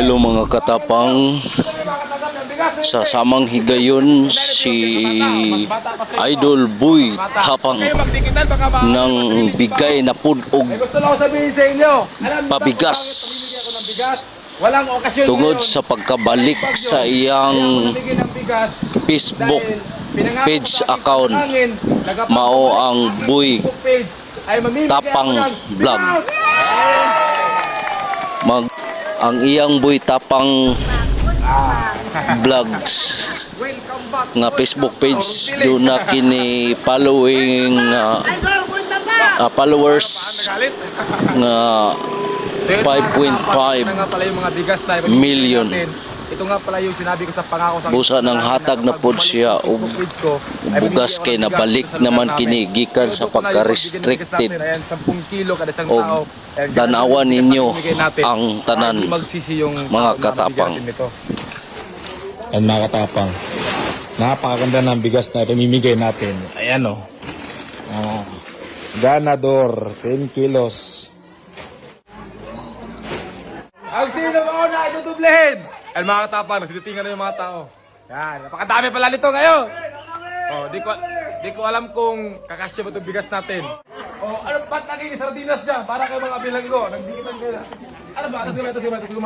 Hello mga katapang. Sa samang higayon si Idol Boy Tapang ng bigay na. Alam niyo Pabigas. tungod sa pagkabalik sa iyang Facebook page account. mao ang Boy Tapang Vlog. mag ang iyang Boy Tapang vlogs nga Facebook page do na kini following uh, uh, followers nga So, ito 5.5 na nga pala yung mga bigas na ipamimigay million. Ito nga pala yung sinabi ko sa pangako sa Busa ng hatag na pod siya og bugas kay nabalik naman lugar kini namin. gikan So, sa pagka-restricted. pagbigay ng bigas natin. Ayan, 10 kilo kada isang Og tao. Ayan, tanawan ninyo ang tanan, mga katapang. Yan mga katapang. Napakaganda ng bigas na pamimigay natin. Ayan o. Ah, ganador, 10 kilos. Ang sino mo na itutublehin? Ay mga katapang, nagsititingan na yung mga tao. Yan, napakadami pala nito ngayon. Oh, di ko di ko alam kung kakasya ba itong bigas natin. Oh, ano ba't naging sardinas dyan? Para kay mga bilanggo, nagdikitan kayo. Ano ba? Ito sige, ito sige, ito sige.